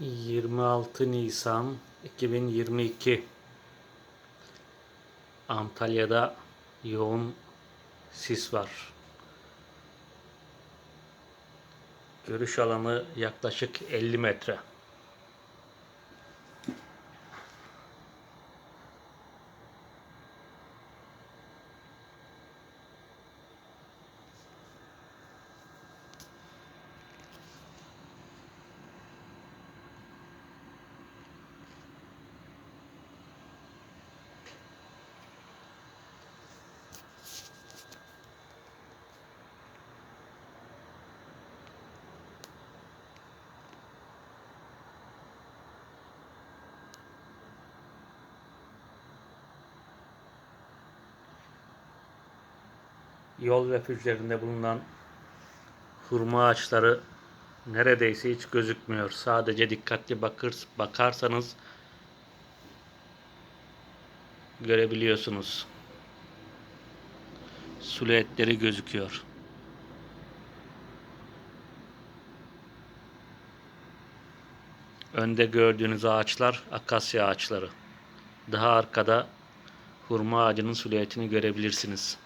26 Nisan 2022 Antalya'da yoğun sis var. Görüş alanı yaklaşık 50 metre. Yol refüjlerinde bulunan hurma ağaçları neredeyse hiç gözükmüyor. Sadece dikkatli bakır, bakarsanız görebiliyorsunuz. Silüetleri gözüküyor. Önde gördüğünüz ağaçlar akasya ağaçları. Daha arkada hurma ağacının silüetini görebilirsiniz.